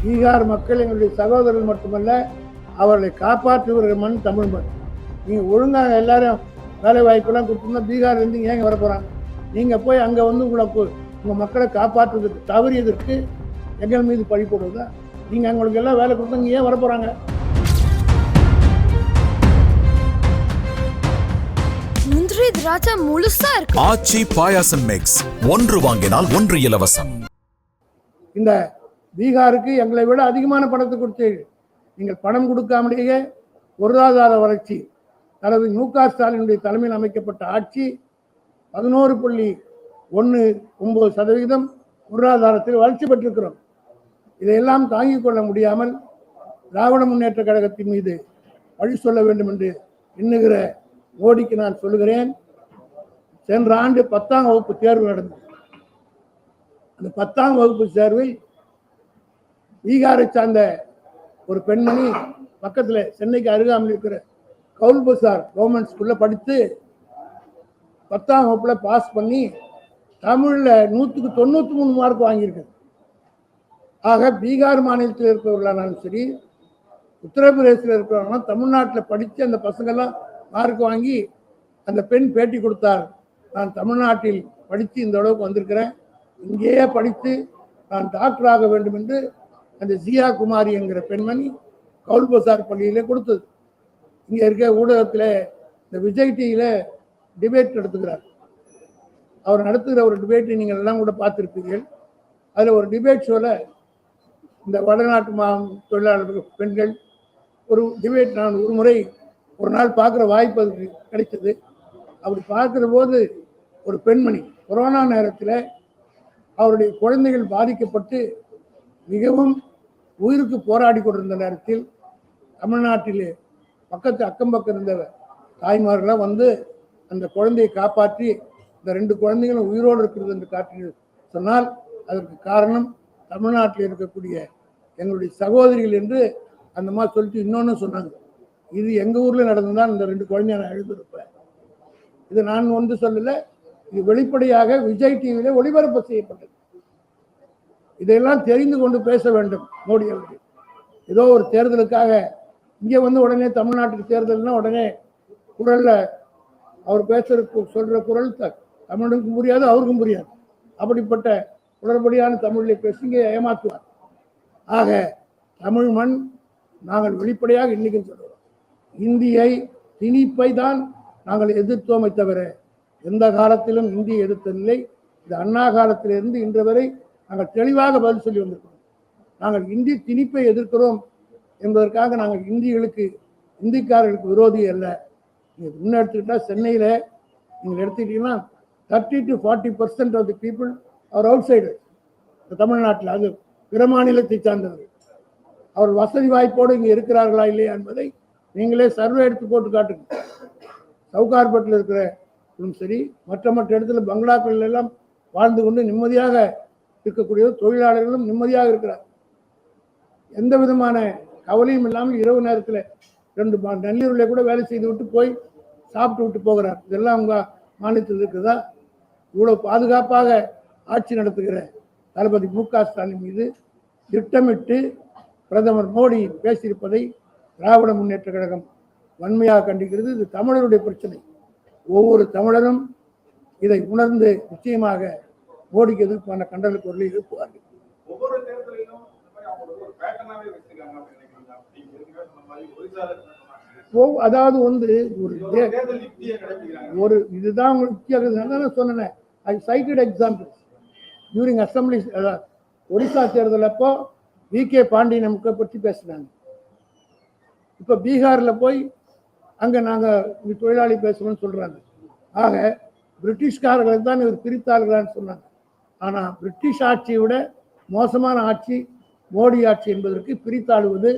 பீகார் மக்கள் எங்களுடைய சகோதரர்கள் மட்டுமல்ல அவர்களை காப்பாற்றுகிற மண் தமிழ் மண் நீங்கள் ஒழுங்காக எல்லாரும் வேலை வாய்ப்பெல்லாம் கொடுத்துருந்தா பீகார் இருந்து ஏங்க வர போகிறாங்க நீங்கள் போய் அங்கே வந்து உங்களை கு- உங்க மக்களை காப்பாற்றுவதற்கு தவறியதற்கு எங்கள் மீது பழி போடுவதா நீங்கள் அவங்களுக்கு எல்லாம் வேலை கொடுத்தா இங்க ஏன் வர போகிறாங்க முந்திரி திராட்சை முழுசா இருக்கு. ஆச்சி பாயாசம் மிக்ஸ் ஒன்று வாங்கினால் ஒன்று இலவசம். இந்த பீகாருக்கு எங்களை விட அதிகமான பணத்தை கொடுத்தீர்கள் நீங்கள் பணம் கொடுக்காமலேயே பொருளாதார வளர்ச்சி தனது மு க ஸ்டாலினுடைய தலைமையில் அமைக்கப்பட்ட ஆட்சி பதினோரு புள்ளி ஒன்று ஒன்பது சதவிகிதம் பொருளாதாரத்தில் வளர்ச்சி பெற்றிருக்கிறோம். இதையெல்லாம் தாங்கிக் கொள்ள முடியாமல் திராவிட முன்னேற்ற கழகத்தின் மீது வழி சொல்ல வேண்டும் என்று எண்ணுகிற மோடிக்கு நான் சொல்லுகிறேன். சென்ற ஆண்டு பத்தாம் வகுப்பு தேர்வு நடந்தது. அந்த பத்தாம் வகுப்பு தேர்வில் பீகாரை சார்ந்த ஒரு பெண்மணி பக்கத்தில் சென்னைக்கு அருகாமையில் இருக்கிற கவுல் பசார் கவர்மெண்ட் ஸ்கூலில் படித்து பத்தாம் வகுப்பில் பாஸ் பண்ணி தமிழில் நூற்றுக்கு தொண்ணூற்றி மூணு மார்க் வாங்கியிருக்கேன் ஆக பீகார் மாநிலத்தில் இருக்கிறவர்களானாலும் சரி உத்தரப்பிரதேசத்தில் இருக்கிறவங்களாம் தமிழ்நாட்டில் படித்து அந்த பசங்கெல்லாம் மார்க் வாங்கி அந்த பெண் பேட்டி கொடுத்தார். நான் தமிழ்நாட்டில் படித்து இந்த அளவுக்கு வந்திருக்கிறேன். இங்கேயே படித்து நான் டாக்டர் ஆக வேண்டும் என்று அந்த ஜியா குமாரி என்கிற பெண்மணி கவுல் பசார் பள்ளியில் கொடுத்தது. இங்கே இருக்க ஊடகத்தில் இந்த விஜய் டிவியில் டிபேட் நடத்துகிறார். அவர் நடத்துகிற ஒரு டிபேட்டை நீங்கள் எல்லாம் கூட பார்த்துருப்பீர்கள். அதில் ஒரு டிபேட் ஷோவில் இந்த வடநாட்டு மா தொழிலாளர்கள் பெண்கள் ஒரு டிபேட் நான் ஒரு முறை ஒரு நாள் பார்க்குற வாய்ப்பு அதுக்கு கிடைச்சது அப்படி பார்க்குற போது ஒரு பெண்மணி கொரோனா நேரத்தில் அவருடைய குழந்தைகள் பாதிக்கப்பட்டு மிகவும் உயிருக்கு போராடி கொண்டிருந்த நேரத்தில் தமிழ்நாட்டிலே பக்கத்து அக்கம் பக்கம் இருந்த தாய்மார்கள்லாம் வந்து அந்த குழந்தையை காப்பாற்றி இந்த ரெண்டு குழந்தைகளும் உயிரோடு இருக்கிறது என்று காட்டி சொன்னால் அதற்கு காரணம் தமிழ்நாட்டில் இருக்கக்கூடிய எங்களுடைய சகோதரிகள் என்று அந்த மாதிரி சொல்லிட்டு இன்னொன்று சொன்னாங்க. இது எங்கள் ஊரில் நடந்துதான் இந்த ரெண்டு குழந்தைய நான் எழுதியிருப்பேன். இது நான் வந்து சொல்லலை இது வெளிப்படையாக விஜய் டிவியில ஒளிபரப்பு செய்யப்பட்டது. இதையெல்லாம் தெரிந்து கொண்டு பேச வேண்டும் மோடி அவர்கள். ஏதோ ஒரு தேர்தலுக்காக இங்கே வந்து உடனே தமிழ்நாட்டுக்கு தேர்தல்னா உடனே குரலில் அவர் பேசுறதுக்கு சொல்கிற குரல் த- தமிழுக்கும் புரியாது அவருக்கும் புரியாது. அப்படிப்பட்ட உடற்படியான தமிழில் பேசுங்க ஏமாற்றுவார் ஆக தமிழ் மண் நாங்கள் வெளிப்படையாக இன்றைக்கும் சொல்கிறோம் இந்தியை திணிப்பை தான் நாங்கள் எதிர்த்தோமை தவிர எந்த காலத்திலும் இந்தியை எதிர்த்ததில்லை. இது அண்ணா காலத்திலிருந்து இன்று வரை நாங்கள் தெளிவாக பதில் சொல்லி வந்திருக்கிறோம். நாங்கள் இந்தி திணிப்பை எதிர்க்கிறோம் என்பதற்காக நாங்கள் இந்திகளுக்கு இந்திக்காரர்களுக்கு விரோதி அல்ல. நீங்கள் முன்ன சென்னையில் நீங்கள் எடுத்துக்கிட்டீங்கன்னா thirty to forty percent of the people are outside தமிழ்நாட்டில் அது பிற மாநிலத்தை சார்ந்தவர்கள் அவர் வசதி வாய்ப்போடு இங்கே இருக்கிறார்களா இல்லையா என்பதை நீங்களே சர்வே எடுத்து போட்டு காட்டுங்க. சவுகார்பேட்டில் இருக்கிற சரி மற்ற மற்ற இடத்துல பங்களாக்கள் எல்லாம் வாழ்ந்து கொண்டு நிம்மதியாக இருக்கக்கூடிய தொழிலாளர்களும் நிம்மதியாக இருக்கிறார். எந்த விதமான கவலையும் இல்லாமல் இரவு நேரத்தில் ரெண்டு மா- நள்ளிரவுல கூட வேலை செய்து விட்டு போய் சாப்பிட்டு விட்டு போகிறார். இதெல்லாம் அவங்க மாநிலத்தில் இருக்குதா? இவ்வளோ பாதுகாப்பாக ஆட்சி நடத்துகிற தளபதி மு க ஸ்டாலின் மீது திட்டமிட்டு பிரதமர் மோடி பேசியிருப்பதை திராவிட முன்னேற்ற கழகம் வன்மையாக கண்டிக்கிறது. இது தமிழருடைய பிரச்சனை. ஒவ்வொரு தமிழரும் இதை உணர்ந்து நிச்சயமாக மோடிக்கு எதிர்ப்பான கண்டன குரலை எழுப்புவார்கள் ஒவ்வொரு தேர்தலிலும் அதாவது வந்து ஒரு ஒரு இதுதான் உங்களுக்கு சொன்னேன். I cited example during assembly Orissa தேர்தல் அப்போ வி கே பாண்டியன் நமக்கு பற்றி பேசினாங்க இப்போ பீகாரில் போய் அங்கே நாங்கள் தொழிலாளி பேசணும்னு சொல்கிறாங்க ஆக பிரிட்டிஷ்காரர்களை தான் இவர் பிரித்தார்களான்னு சொன்னாங்க. ஆனால் பிரிட்டிஷ் ஆட்சியை விட மோசமான ஆட்சி மோடி ஆட்சி என்பதற்கு பிரித்தாளுவது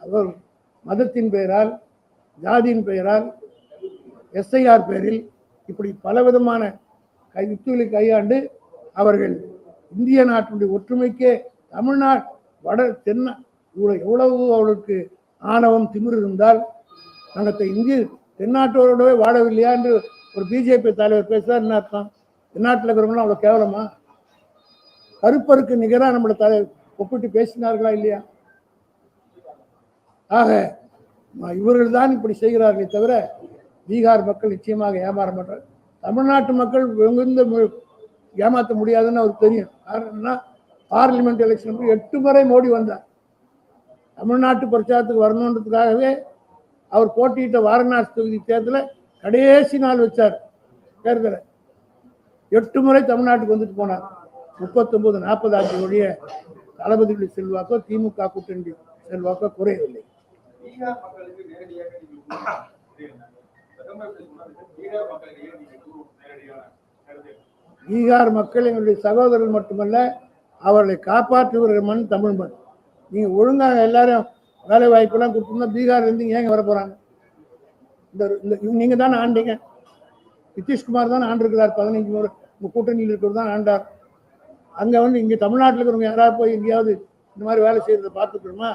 அவர் மதத்தின் பெயரால் ஜாதியின் பெயரால் எஸ்ஐஆர் பேரில் இப்படி பலவிதமான கை யுக்திகளை கையாண்டு அவர்கள் இந்திய நாட்டினுடைய ஒற்றுமைக்கே தமிழ்நாடு வட தென்ன இவ்வளோ எவ்வளவு அவளுக்கு ஆணவம் திமிர் இருந்தால் நாங்கள் இந்திய தென்னாட்டோரோடவே வாழவில்லையா என்று ஒரு பிஜேபி தலைவர் பேசுகிறார் என்ன அர்த்தம்? தென்னாட்டில் இருக்கிறவங்களாம் அவ்வளோ கேவலமா? கருப்பருக்கு நிகராக நம்மளை தலை ஒப்பிட்டு பேசினார்களா இல்லையா? ஆக இவர்கள் தான் இப்படி செய்கிறார்களே தவிர பீகார் மக்கள் நிச்சயமாக ஏமாற மாட்டார். தமிழ்நாட்டு மக்கள் வெகுந்த மு- ஏமாற்ற முடியாதுன்னு அவருக்கு தெரியும். காரணம்னா பார்லிமெண்ட் எலெக்ஷன் எட்டு முறை மோடி வந்தார். தமிழ்நாட்டு பிரச்சாரத்துக்கு வரணுன்றதுக்காகவே அவர் போட்டியிட்ட வாரணாசி தொகுதி தேர்தலை கடைசி நாள் வச்சார். தேர்தலை. எட்டு முறை தமிழ்நாட்டுக்கு வந்துட்டு போனார் முப்பத்தொன்பது நாற்பது ஆண்டு தளபதிகளுடைய செல்வாக்கோ திமுக கூட்டணி செல்வாக்கோ குறையவில்லை. பீகார் மக்கள் எங்களுடைய சகோதரர்கள் மட்டுமல்ல அவர்களை காப்பாற்றுகிற மண் தமிழ் மண். நீங்க ஒழுங்காக எல்லாரும் வேலை வாய்ப்பெல்லாம் கொடுத்துருந்தா பீகார்ல இருந்து ஏங்க வர போறாங்க? இந்த இந்த நீங்க தானே ஆண்டீங்க. நிதிஷ்குமார் தான் ஆண்டிருக்கிறார் பதினைஞ்சு முறை. கூட்டணியில் இருக்கிறது தான் ஆண்டார் அங்கே வந்து இங்கே தமிழ்நாட்டில் இருக்கிறவங்க யாராவது போய் எங்கேயாவது இந்த மாதிரி வேலை செய்கிறத பார்த்துக்கணுமா?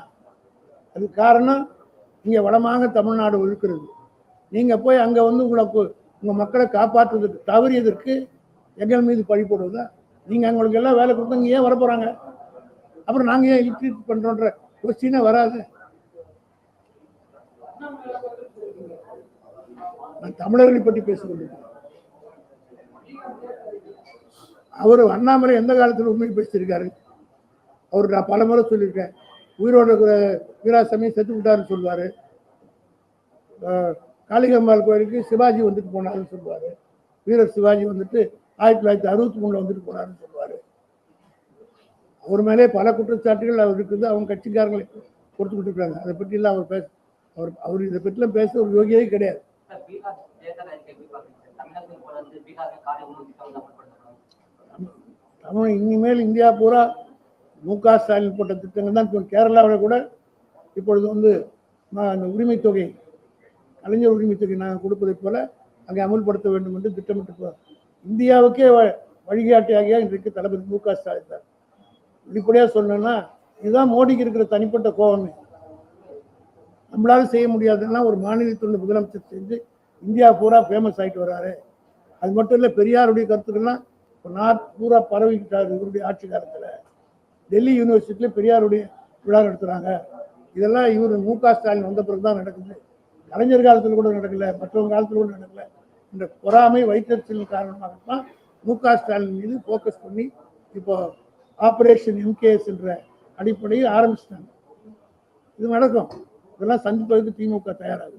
அதுக்கு காரணம் இங்கே வளமாக தமிழ்நாடு இருக்கிறது நீங்கள் போய் அங்கே வந்து உங்களுக்கு உங்கள் மக்களை காப்பாற்றுவதற்கு தவறியதற்கு எங்கள் மீது பழி போடுவதா நீங்கள் அவங்களுக்கு எல்லாம் வேலை கொடுத்தவங்க ஏன் வர போகிறாங்க அப்புறம் நாங்கள் ஏன் இல்ட்ரீட் பண்ணுறோன்ற கொஸ்டினே வராது. நான் தமிழர்களை பற்றி பேசிக்கொண்டிருக்கேன் அவர் அண்ணாமலை எந்த காலத்தில் உண்மை பேசியிருக்காரு? அவர் நான் பல முறை சொல்லியிருக்கேன். உயிரோடு இருக்கிற வீராசாமி செத்து விட்டாருன்னு சொல்லுவார் காளிகம்மாள் கோயிலுக்கு சிவாஜி வந்துட்டு போனாருன்னு சொல்லுவார் வீரர் சிவாஜி வந்துட்டு ஆயிரத்தி தொள்ளாயிரத்தி அறுபத்தி மூணில் வந்துட்டு போனாருன்னு சொல்லுவார் அவர் மேலே பல குற்றச்சாட்டுகள் அவர் இருக்குது. அவங்க கட்சிக்காரங்களை கொடுத்துக்கிட்டு இருக்காங்க. அதை பற்றிலாம் அவர் பேச அவர் அவர் இதை பற்றிலாம் பேச ஒரு யோகியே கிடையாது. தமிழ் இனிமேல் இந்தியா பூரா மு க ஸ்டாலின் போட்ட திட்டங்கள் தான். இப்போ கேரளாவில் கூட இப்பொழுது வந்து அந்த உரிமை தொகை கலைஞர் உரிமை தொகை நாங்கள் கொடுப்பதைப் போல அங்கே அமுல்படுத்த வேண்டும் என்று திட்டமிட்டு இந்தியாவுக்கே வ- வழிகாட்டியாக இன்றைக்கு தளபதி மு க ஸ்டாலின் தான். வெளிப்படையாக சொல்லணும்னா இதுதான் மோடிக்கு இருக்கிற தனிப்பட்ட கோபமே. நம்மளால செய்ய முடியாதுன்னா ஒரு மாநிலத்தில் முதலமைச்சர் செஞ்சு இந்தியா பூரா ஃபேமஸ் ஆகிட்டு வர்றாரு அது மட்டும் இல்லை பெரியாருடைய கருத்துக்கள்லாம் இப்போ நார்த் பூரா பரவிக்கிட்டார் இவருடைய ஆட்சி காலத்தில். டெல்லி யூனிவர்சிட்டியில் பெரியாருடைய விழா நடத்துகிறாங்க இதெல்லாம் இவர் மு க ஸ்டாலின் வந்த பிறகு தான் நடக்குது. கலைஞர் காலத்தில் கூட நடக்கல மற்றவங்க காலத்தில் கூட நடக்கல. இந்த பொறாமை வைத்தறிச்சலின் காரணமாகத்தான் மு க ஸ்டாலின் மீது ஃபோக்கஸ் பண்ணி இப்போ ஆப்ரேஷன் எம்கேஎஸ் என்ற அடிப்படையில் ஆரம்பிச்சிட்டாங்க. இது நடக்கும். இதெல்லாம் சந்திப்பதற்கு திமுக தயாராகுது.